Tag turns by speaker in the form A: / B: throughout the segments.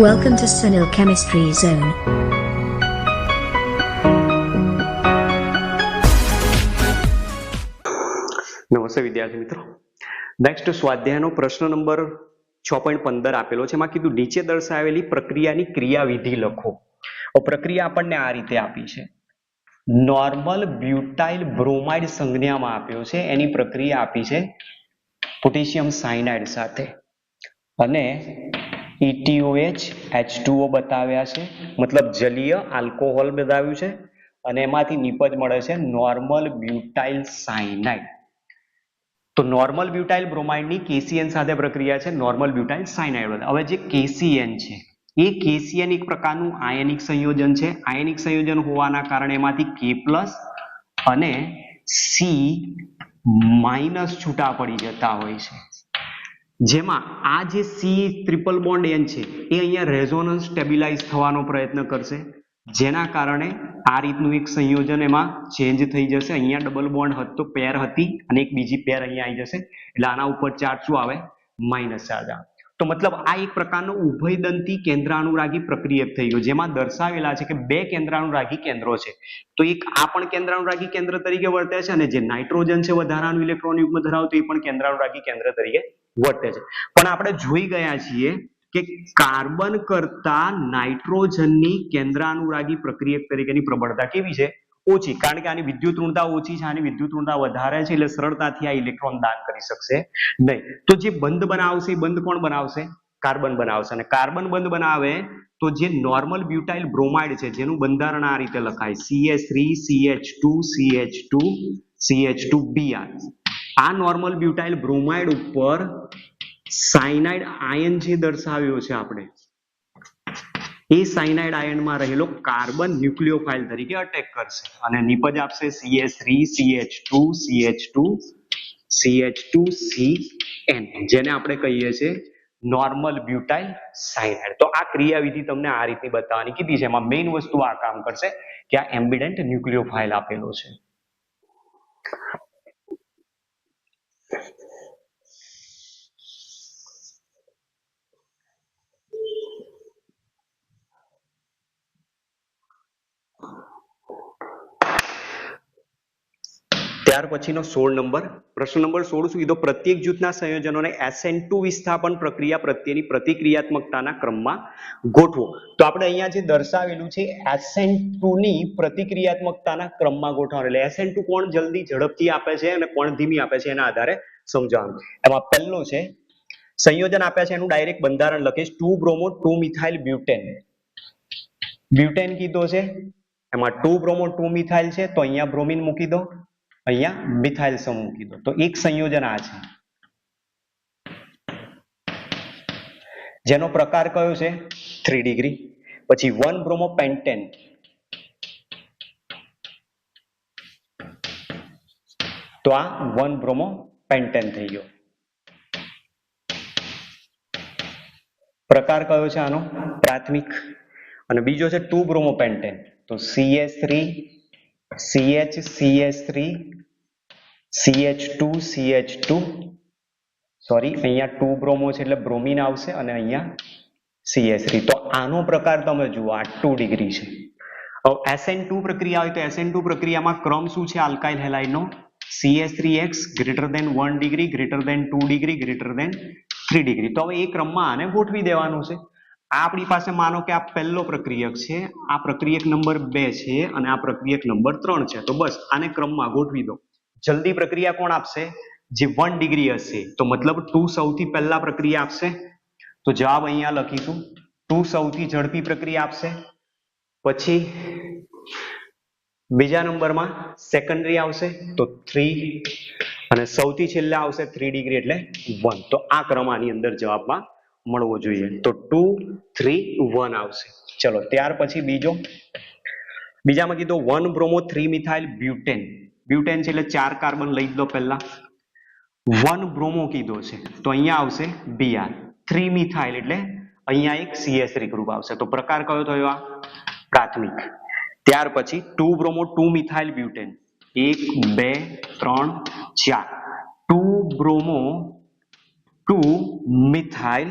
A: Welcome to Sunil Chemistry Zone.
B: નમસ્તે વિદ્યાર્થી મિત્રો. નેક્સ્ટ સ્વાધ્યાયનો પ્રશ્ન નંબર છ પોઈન્ટ પંદર આપેલો છે. એમાં કીધું, નીચે દર્શાવેલી પ્રક્રિયાની ક્રિયાવિધિ લખો. પ્રક્રિયા આપણને આ રીતે આપી છે. નોર્મલ બ્યુટાઇલ બ્રોમાઇડ સંજ્ઞામાં આપ્યો છે. એની પ્રક્રિયા આપી છે પોટેશિયમ સાયનાઇડ સાથે. અને ETOH H2O બતાવ્યા છે. મતલબ જલીય આલ્કોહોલ બતાવ્યું છે અને એમાંથી નિપજ મળે છે નોર્મલ બ્યુટાઇલ સાયનાઇડ. તો નોર્મલ બ્યુટાઇલ બ્રોમાઇડની કેસીએન સાથે પ્રક્રિયા છે, નોર્મલ બ્યુટાઇલ સાયનાઇડ હવે જે કેસીએન છે, એ કેસીએન એક પ્રકારનું આયનિક સંયોજન છે. આયનિક સંયોજન હોવાના કારણે એમાંથી કે અને સી માઇનસ છૂટા પડી જતા હોય છે. જેમાં આ જે સી ટ્રિપલ બોન્ડ એન છે, એ અહીંયા રેઝોનન્સ સ્ટેબિલાઇઝ થવાનો પ્રયત્ન કરશે. જેના કારણે આ રીતનું એક સંયોજન એમાં ચેન્જ થઈ જશે. અહીંયા ડબલ બોન્ડ હતો પેર હતી અને એક બીજી પેર અહીંયા આવી જશે. એટલે આના ઉપર ચાર્જ શું આવે? માઇનસ ચાર્જ આવે. તો મતલબ આ એક પ્રકારનો ઉભયદંતી કેન્દ્રાનુરાગી પ્રક્રિયક થઈ ગયો, જેમાં દર્શાવેલા છે કે બે કેન્દ્રાનુરાગી કેન્દ્રો છે. તો એક આ પણ કેન્દ્રાનુરાગી કેન્દ્ર તરીકે વર્તે છે અને જે નાઇટ્રોજન છે વધારાનું ઇલેક્ટ્રોન યુગ્મ ધરાવતું એ પણ કેન્દ્રાનુરાગી કેન્દ્ર તરીકે છે. પણ આપણે જોઈ ગયા છીએ કે કાર્બન કરતા નાઇટ્રોજનની કેન્દ્રાનુરાગી પ્રક્રિયક તરીકેની પ્રબળતા કેવી છે? ઓછી, કારણ કે આની વિદ્યુત ઋણતા ઓછી છે, આની વિદ્યુત ઋણતા વધારે છે, એટલે સરળતાથી આ ઇલેક્ટ્રોન દાન કરી શકશે નહીં. તો જે બંધ બનાવશે, એ બંધ કોણ બનાવશે? કાર્બન બનાવશે. અને કાર્બન બંધ બનાવે તો જે નોર્મલ બ્યુટાઇલ બ્રોમાઇડ છે, જેનું બંધારણ આ રીતે લખાય. CH3 CH2 CH2 CH2 Br આ નોર્મલ બ્યુટાઇલ બ્રોમાઇડ ઉપર સાયનાઇડ આયન જે દર્શાવ્યો છે આપણે, એ સાયનાઇડ આયનમાં રહેલો કાર્બન ન્યુક્લિયોફાઇલ તરીકે અટેક કરશે. અને નિપજ આપશે CH3 CH2 CH2 CH2 CN જેને આપણે કહીએ છીએ નોર્મલ બ્યુટાઇલ સાયનાઇડ તો આ ક્રિયાવિધિ તમને આ રીતની બતાવવાની કીધી છે. એમાં મેઇન વસ્તુ આ કામ કરશે કે આ એમ્બિડન્ટ ન્યુક્લિયોફાઇલ આપેલો છે. ત્યાર પછીનો સોળ નંબર. પ્રશ્ન નંબર સોળ શું? કીધો પ્રત્યેક જૂથના સંયોજનોને SN2 વિસ્થાપન પ્રક્રિયા પ્રત્યેની પ્રતિક્રિયાત્મકતાના ક્રમમાં ગોઠવો. તો આપણે અહીંયા જે દર્શાવેલું છે SN2 ની પ્રતિક્રિયાત્મકતાના ક્રમમાં ગોઠવવાનું. એટલે SN2 કોણ જલ્દી ઝડપથી આપે છે અને કોણ ધીમી આપે છે એના આધારે સમજાવવાનું એમાં પહેલો છે, સંયોજન આપ્યા છે એનું ડાયરેક્ટ બંધારણ લખીશ two bromo, two methyl, butane. Butane કીધો છે, એમાં ટુ બ્રોમો, ટુ મિથાઇલ છે, તો અહીંયા બ્રોમિન મૂકી દો. અહીંયા મિથાઇલ સમૂહ મૂકી તો એક સંયોજન આ છે. જેનો પ્રકાર કયો છે? થ્રી ડિગ્રી પછી વન બ્રોમો પેન્ટેન તો આ વન બ્રોમો પેન્ટેન થઈ ગયો. પ્રકાર કયો છે આનો? પ્રાથમિક. અને બીજો છે ટુ બ્રોમો પેન્ટેન તો CS three CH CS three CH CH3 CH2 CH2 sorry અહીંયા ટુ બ્રોમો છે એટલે બ્રોમિન આવશે અને અહીંયા CH3 તો આનો પ્રકાર તમે જુઓ, આ ટુ ડિગ્રી છે. હવે SN2 પ્રક્રિયા હોય તો SN2 પ્રક્રિયામાં ક્રમ શું છે? આલ્કાઇલ હેલાઇડનો CH3X greater than one degree greater than two degree greater than three degree તો હવે એ ક્રમમાં આને ગોઠવી દેવાનું છે. આ આપણી પાસે માનો કે આ પહેલો પ્રક્રિયક છે. આ પ્રક્રિયક નંબર બે છે અને આ પ્રક્રિયક નંબર ત્રણ છે. તો બસ, આને ક્રમમાં ગોઠવી દો. જલ્દી પ્રક્રિયા કોણ આપશે? જે વન ડિગ્રી હશે. તો મતલબ ટુ સૌથી પહેલા પ્રક્રિયા આપશે? તો જવાબ અહીંયા લખીશું. ટુ સૌથી ઝડપી પ્રક્રિયા આપશે. પછી બીજા નંબરમાં સેકન્ડરી આવશે. તો થ્રી અને સૌથી છેલ્લા આવશે થ્રી ડિગ્રી એટલે વન તો આ ક્રમ આની અંદર જવાબમાં મળવો જોઈએ. તો ટુ થ્રી વન આવશે. ચલો, ત્યાર પછી બીજો. બીજામાં કીધું one bromo three methyl butane butane છે એટલે ચાર કાર્બન લઈ દો પહેલા. વન બ્રોમો કીધો છે. તો અહીંયા આવશે બીઆર થ્રી મિથાઇલ એટલે અહીંયા એક સીએસ ગ્રુપ આવશે. તો પ્રકાર કયો થયો આ? પ્રાથમિક. ત્યાર પછી two bromo two methyl butane. એક, બે, ત્રણ, ચાર. Two bromo two methyl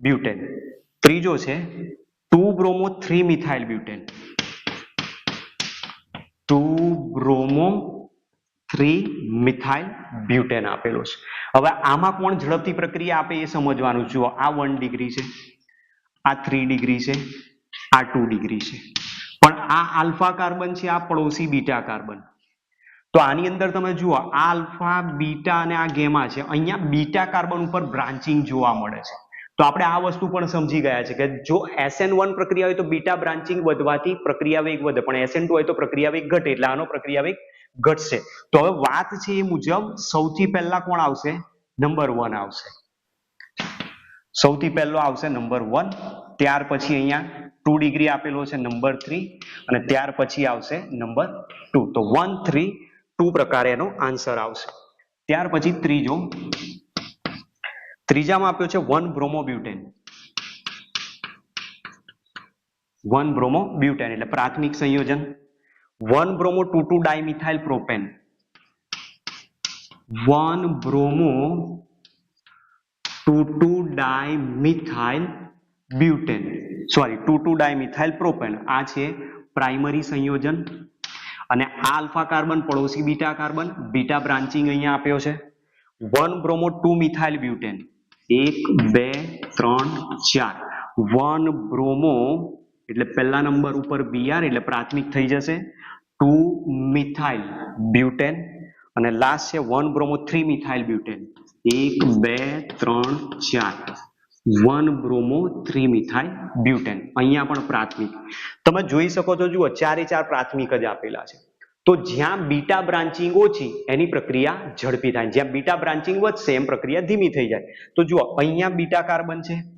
B: butane. ત્રીજો છે two bromo three methyl butane. Two bromo three methyl butane આપેલો છે. હવે આમાં કોણ ઝડપથી પ્રક્રિયા આપે એ સમજવાનું જુઓ આ વન ડિગ્રી છે આ થ્રી ડિગ્રી છે આ ટુ ડિગ્રી છે. પણ આ આલ્ફા કાર્બન છે આ પડોશી બીટા કાર્બન તો આની અંદર તમે જુઓ આ આલ્ફા બીટા અને આ ગેમા છે. અહીંયા બીટા કાર્બન ઉપર બ્રાન્ચિંગ જોવા મળે છે. તો આપણે આ વસ્તુ પણ સમજી ગયા છે કે જો એસએન વન પ્રક્રિયા હોય તો બીટા બ્રાન્ચિંગ વધવાથી પ્રક્રિયા વેગ વધે. પણ SN2 હોય તો પ્રક્રિયા વેગ ઘટે એટલે આનો પ્રક્રિયા વેગ ઘટશે. તો હવે વાત છે એ મુજબ સૌથી પહેલા કોણ આવશે? નંબર વન આવશે. સૌથી પહેલો આવશે નંબર વન ત્યાર પછી અહીંયા ટુ ડિગ્રી આપેલો છે નંબર થ્રી અને ત્યાર પછી આવશે નંબર ટુ તો વન થ્રી ટુ પ્રકારે એનો આન્સર આવશે. ત્યાર પછી ત્રીજો. ત્રીજામાં આપ્યો છે one bromobutane one bromo butane એટલે પ્રાથમિક સંયોજન. One bromo two two dimethyl propane one bromo two two dimethyl butane sorry two two dimethyl propane આ છે પ્રાઇમરી સંયોજન. અને આલ્ફા કાર્બન પડોશી બીટા કાર્બન બીટા બ્રાન્ચિંગ અહીંયા આપ્યો છે. One bromo two methyl butane એક, બે, ત્રણ, ચાર. વન બ્રોમો એટલે પહેલા નંબર ઉપર બીઆર એટલે પ્રાથમિક થઈ જશે. ટુ મિથાઇલ બ્યુટેન અને લાસ્ટ છે one bromo three methyl butane. એક, બે, ત્રણ, ચાર. One bromo three methyl butane. અહીંયા પણ પ્રાથમિક. તમે જોઈ શકો છો, જુઓ, ચારે ચાર પ્રાથમિક જ આપેલા છે. તો જ્યાં બીટા બ્રાન્ચિંગ ઓછી, એની પ્રક્રિયા ઝડપી થાય. જ્યાં બીટા બ્રાન્ચિંગ વધશે, એમ પ્રક્રિયા ધીમી થઈ જાય. તો જુઓ, અહીંયા બીટા કાર્બન છે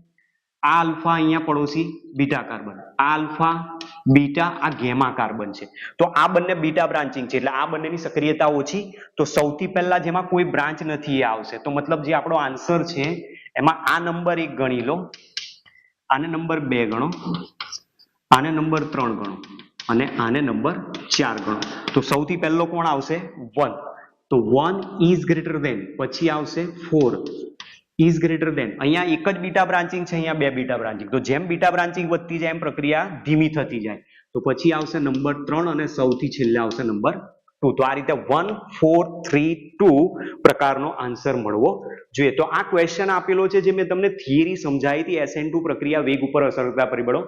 B: આ આલ્ફા અહીંયા પડોશી બીટા કાર્બન આલ્ફા, બીટા, આ ગેમા કાર્બન છે તો આ બંને બીટા બ્રાન્ચિંગ છે. એટલે આ બંનેની સક્રિયતા ઓછી. તો સૌથી પહેલા જેમાં કોઈ બ્રાન્ચ નથી એ આવશે. તો મતલબ જે આપણો આન્સર છે, એમાં આ નંબર એક ગણી લો. આને નંબર બે ગણો. આને નંબર ત્રણ ગણો. અને આને નંબર ચાર ગણો. તો સૌથી પહેલો કોણ આવશે? વન તો વન ઇઝ ગ્રેટર દેન પછી આવશે ફોર ઇઝ ગ્રેટર દેન અહીંયા એક જ બીટા બ્રાન્ચિંગ છે, અહીંયા બે બીટા બ્રાન્ચિંગ તો જેમ બીટા બ્રાન્ચિંગ વધતી જાય, એમ પ્રક્રિયા ધીમી થતી જાય. તો પછી આવશે નંબર ત્રણ અને સૌથી છેલ્લે આવશે નંબર ટુ તો આ રીતે વન ફોર થ્રી ટુ પ્રકારનો આન્સર મળવો જોઈએ. તો આ ક્વેશ્ચન આપેલો છે જે મેં તમને થિયરી સમજાવી હતી એસએન ટુ પ્રક્રિયા વેગ ઉપર અસર કરતા પરિબળો.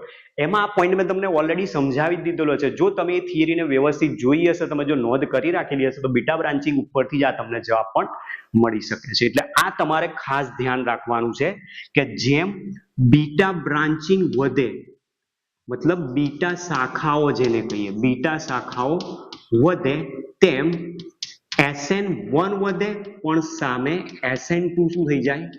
B: એમાં આ પોઈન્ટ મેં તમને ઓલરેડી સમજાવી જ દીધેલો છે. જો તમે એ થિયરીને વ્યવસ્થિત જોઈ હશે, તમે જો નોંધ કરી રાખેલી હશે, તો બીટા બ્રાન્ચિંગ ઉપરથી જ આ તમને જવાબ પણ મળી શકે છે. એટલે આ તમારે ખાસ ધ્યાન રાખવાનું છે કે જેમ બીટા બ્રાન્ચિંગ વધે, મતલબ બીટા શાખાઓ જેને કહીએ બીટા શાખાઓ વધે તેમ એસએન વન વધે, પણ સામે એસએન ટુ શું થઈ જાય?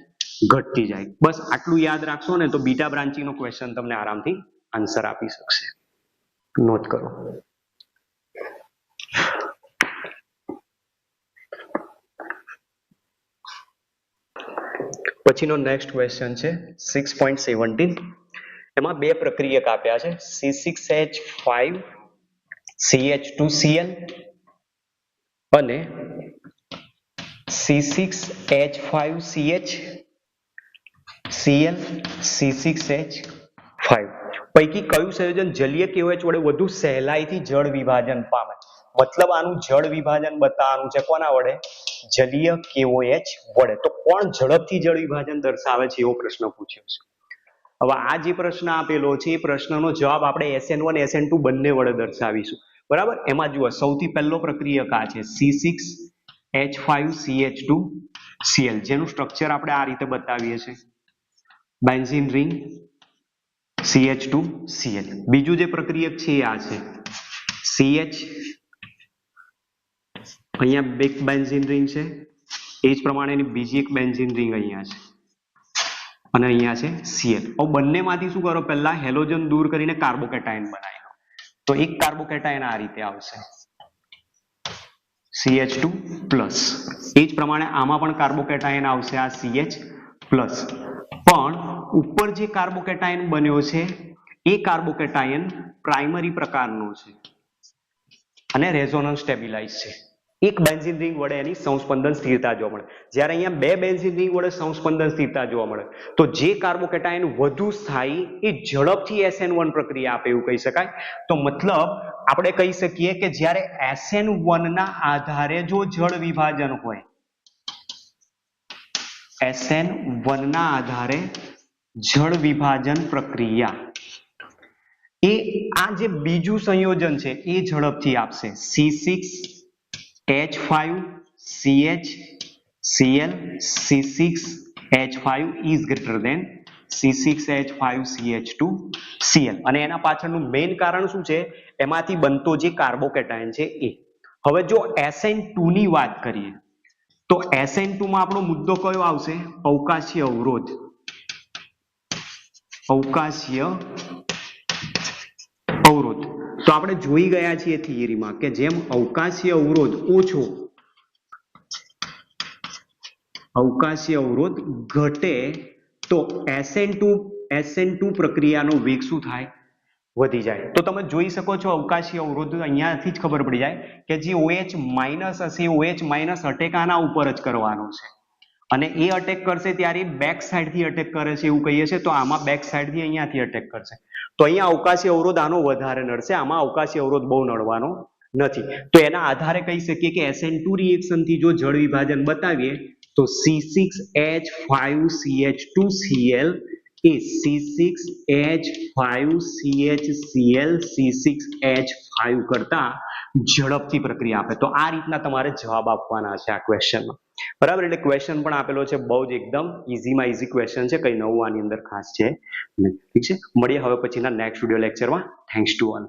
B: ઘટતી જાય. બસ આટલું યાદ રાખશો ને તો બીટા બ્રાન્ચિંગ નો ક્વેશ્ચન તમને આરામથી આન્સર આપી શકશે. નોટ કરો. પછીનો નેક્સ્ટ ક્વેશ્ચન છે સિક્સ પોઈન્ટ સેવન્ટીન એમાં બે પ્રક્રિયક આપ્યા છે. C six H five Cl અને C6H5CH Cl C6H5 પૈકી કયું સંયોજન જલીય KOH વડે વધુ સહેલાઈથી જળ વિભાજન પામે? મતલબ આનું જળ વિભાજન બતાવવાનું છે કોના વડે? જલીય KOH વડે. તો કોણ ઝડપથી જળ વિભાજન દર્શાવે છે એવો પ્રશ્ન પૂછ્યો છે. હવે આ જે પ્રશ્ન આપેલો છે, એ પ્રશ્નનો જવાબ આપણે SN1 SN2 બંને વડે દર્શાવીશું. બરાબર? એમાં જુઓ, સૌથી પહેલો પ્રક્રિયક આ છે C6H5CH2Cl જેનું સ્ટ્રક્ચર આપણે આ રીતે બતાવીએ છીએ. Benzene ring CH two Cl બીજું જે પ્રક્રિયક છે, એ આ છે. સીએચ અહીંયા એક બેન્ઝીન રિંગ છે. એ જ પ્રમાણેની બીજી એક બેન્ઝિન રિંગ અહીંયા છે. અને અહીંયા છે Cl હવે બંનેમાંથી શું કરો? પહેલા હેલોજન દૂર કરીને કાર્બોકેટાયન બનાવી લો. તો એક કાર્બોકેટાયન આ રીતે આવશે. CH2 પ્લસ એ જ પ્રમાણે આમાં પણ કાર્બોકેટાયન આવશે આ CH પ્લસ પણ ઉપર જે કાર્બોકેટાયન બન્યો છે, એ કાર્બોકેટાયન પ્રાઇમરી પ્રકારનો છે. અને રેઝોનન્સ સ્ટેબિલાઇઝ છે. એક બેન્ઝિન રિંગ વડે એની સંસ્પંદન સ્થિરતા જોવા મળે. જ્યારે અહીંયા બે બેન્ઝિન રિંગ વડે સંસ્પંદન સ્થિરતા જોવા મળે. તો જે કાર્બોકેટાયન વધુ સ્થાયી એ ઝડપથી SN1 પ્રક્રિયા આપે એવું કહી શકાય. તો મતલબ આપણે કહી શકીએ કે જ્યારે SN1 ના આધારે જો જળ વિભાજન હોય SN1 ના આધારે જળ વિભાજન પ્રક્રિયા એ આ જે બીજું સંયોજન છે એ ઝડપથી આપશે. C six H five CH Cl C six H five is greater than C six H five CH two Cl અને એના પાછળનું મેઇન કારણ શું છે? એમાંથી બનતો જે કાર્બોકેટાયન છે એ. હવે જો એસએનની વાત કરીએ, તો એસએનમાં આપણો મુદ્દો કયો આવશે? અવકાશીય અવરોધ. અવકાશીય તો આપણે જોઈ ગયા છીએ થિયરીમાં કે જેમ અવકાશીય અવરોધ ઓછો અવકાશીય અવરોધ ઘટે તો SN2 SN2 પ્રક્રિયાનો વેગ શું થાય? વધી જાય. તો તમે જોઈ શકો છો અવકાશીય અવરોધ અહીંયાથી જ ખબર પડી જાય કે જે ઓએચ માઇનસ હશે ઓએચ માઇનસ અટેક આના ઉપર જ કરવાનો છે. અને એ અટેક કરશે ત્યારે બેક સાઈડથી અટેક કરે છે એવું કહીએ છીએ, તો આમાં બેક સાઈડથી અહીંયાથી અટેક કરશે. તો અહીંયા અવકાશી અવરોધ આનો વધારે નડશે, આમાં અવકાશી અવરોધ બહુ નડવાનો નથી. તો એના આધારે કહી શકીએ કે SN2 રિએક્શનથી જો જળ વિભાજન બતાવીએ, તો C6H5CH2Cl એ C6H5CHCl C6H5 કરતા ઝડપથી પ્રક્રિયા આપે. તો આ રીતના તમારે જવાબ આપવાના છે આ ક્વેશ્ચનમાં બરાબર, એટલે ક્વેશ્ચન પણ આપેલો છે, બહુ જ એકદમ ઇઝીમાં ઇઝી ક્વેશ્ચન છે, કઈ નવું આની અંદર ખાસ છે ઠીક છે? મળીએ હવે પછીના નેક્સ્ટ વીડિયો લેક્ચરમાં થેન્ક્સ ટુ ઓલ